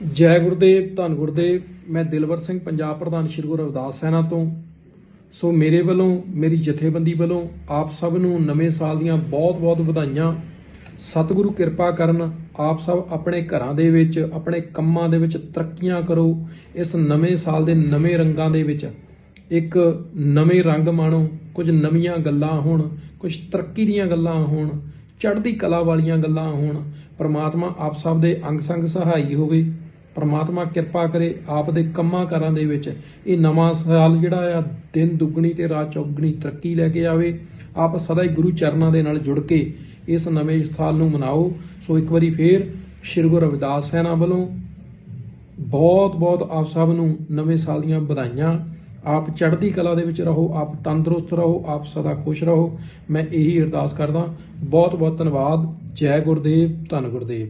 ਜੈ ਗੁਰਦੇਵ, ਧੰਨ ਗੁਰਦੇਵ। ਮੈਂ ਦਿਲਵਰ ਸਿੰਘ, ਪੰਜਾਬ ਪ੍ਰਧਾਨ ਸ਼੍ਰੀ ਗੁਰੂ ਰਵਿਦਾਸ ਸੈਨਾ ਤੋਂ। ਸੋ ਮੇਰੇ ਵੱਲੋਂ, ਮੇਰੀ ਜਥੇਬੰਦੀ ਵੱਲੋਂ ਆਪ ਸਭ ਨੂੰ ਨਵੇਂ ਸਾਲ ਦੀਆਂ ਬਹੁਤ-ਬਹੁਤ ਵਧਾਈਆਂ। ਸਤਿਗੁਰੂ ਕਿਰਪਾ ਕਰਨ, ਆਪ ਸਭ ਆਪਣੇ ਘਰਾਂ ਦੇ ਵਿੱਚ, ਆਪਣੇ ਕੰਮਾਂ ਦੇ ਵਿੱਚ ਤਰੱਕੀਆਂ ਕਰੋ। ਇਸ ਨਵੇਂ ਸਾਲ ਦੇ ਨਵੇਂ ਰੰਗਾਂ ਦੇ ਵਿੱਚ ਇੱਕ ਨਵੇਂ ਰੰਗ ਮਾਣੋ। ਕੁਝ ਨਵੀਆਂ ਗੱਲਾਂ ਹੋਣ, ਕੁਝ ਤਰੱਕੀ ਦੀਆਂ ਗੱਲਾਂ ਹੋਣ, ਚੜ੍ਹਦੀ ਕਲਾ ਵਾਲੀਆਂ ਗੱਲਾਂ ਹੋਣ। ਪਰਮਾਤਮਾ ਆਪ ਸਭ ਦੇ ਅੰਗ ਸੰਗ ਸਹਾਈ ਹੋਵੇ। ਪਰਮਾਤਮਾ ਕਿਰਪਾ ਕਰੇ, ਆਪ ਦੇ ਕੰਮਾਂ ਕਾਰਾਂ ਦੇ ਵਿੱਚ ਇਹ ਨਵਾਂ ਸਾਲ ਜਿਹੜਾ ਆ, ਦਿਨ ਦੁੱਗਣੀ ਤੇ ਰਾਤ ਚੌਗਣੀ ਤਰੱਕੀ ਲੈ ਕੇ ਆਵੇ। ਆਪ ਸਦਾ ਹੀ ਗੁਰੂ ਚਰਨਾਂ ਦੇ ਨਾਲ ਜੁੜ ਕੇ ਇਸ ਨਵੇਂ ਸਾਲ ਨੂੰ ਮਨਾਓ। ਸੋ ਇੱਕ ਵਾਰੀ ਫੇਰ ਸ਼੍ਰੀ ਗੁਰੂ ਰਵਿਦਾਸ ਸੈਨਾ ਵੱਲੋਂ ਬਹੁਤ ਬਹੁਤ ਆਪ ਸਭ ਨੂੰ ਨਵੇਂ ਸਾਲ ਦੀਆਂ ਵਧਾਈਆਂ। ਆਪ ਚੜ੍ਹਦੀ ਕਲਾ ਦੇ ਵਿੱਚ ਰਹੋ, ਆਪ ਤੰਦਰੁਸਤ ਰਹੋ, ਆਪ ਸਦਾ ਖੁਸ਼ ਰਹੋ। ਮੈਂ ਇਹੀ ਅਰਦਾਸ ਕਰਦਾ। ਬਹੁਤ ਬਹੁਤ ਧੰਨਵਾਦ। ਜੈ ਗੁਰਦੇਵ, ਧੰਨ ਗੁਰਦੇਵ।